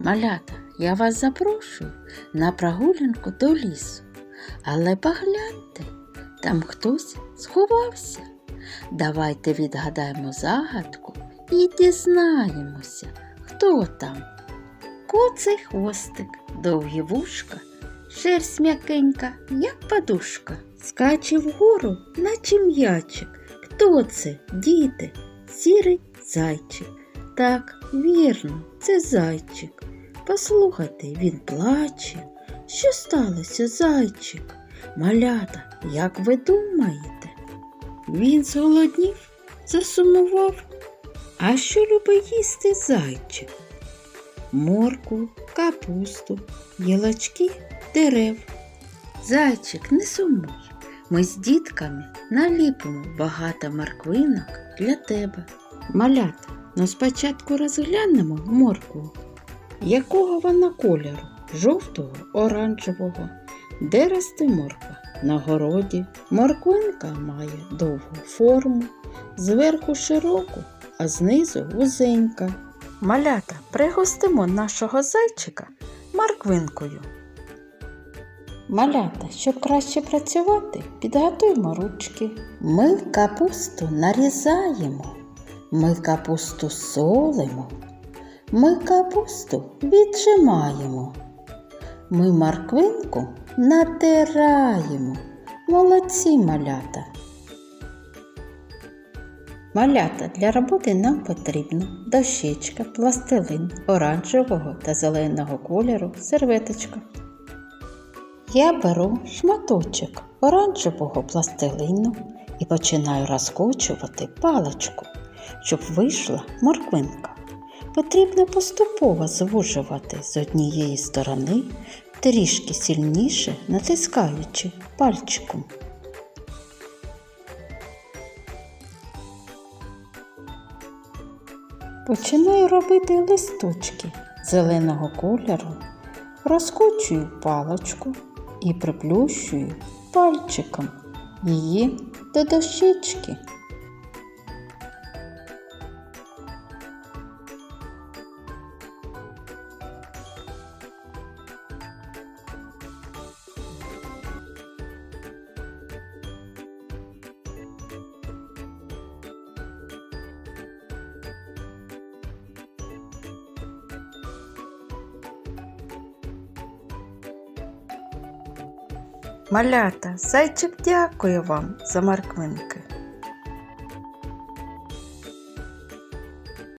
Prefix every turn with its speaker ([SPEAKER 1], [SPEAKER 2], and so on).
[SPEAKER 1] Малята, я вас запрошую на прогулянку до лісу. Але погляньте, там хтось сховався. Давайте відгадаємо загадку і дізнаємося, хто там. Куций хвостик, довгі вушка, шерсть м'якенька, як подушка. Скаче вгору, наче м'ячик. Хто це, діти? Сірий зайчик. Так, вірно, це зайчик. Послухайте, він плаче. Що сталося, зайчик? Малята, як ви думаєте? Він зголоднів, засумував. А що любить їсти зайчик? Морку, капусту, гілочки дерев. Зайчик, не сумуй. Ми з дітками наліпимо багато морквинок для тебе. Малята, ну спочатку розглянемо моркву. Якого вона кольору? Жовтого, оранжевого. Де росте морква? На городі. Морквинка має довгу форму, зверху широку, а знизу вузенька. Малята, пригостимо нашого зайчика морквинкою. Малята, щоб краще працювати, підготуємо ручки. Ми капусту нарізаємо, ми капусту солимо, ми капусту віджимаємо, ми морквинку натираємо. Молодці малята. Малята для роботи нам потрібно дощечка, пластилин оранжевого та зеленого кольору, серветочка. Я беру шматочок оранжевого пластилину і починаю розкочувати паличку, щоб вийшла морквинка. Потрібно поступово звужувати з однієї сторони, трішки сильніше натискаючи пальчиком. Починаю робити листочки зеленого кольору, розкочую паличку і приплющую пальчиком її до дощечки. Малята, зайчик дякує вам за морквинки.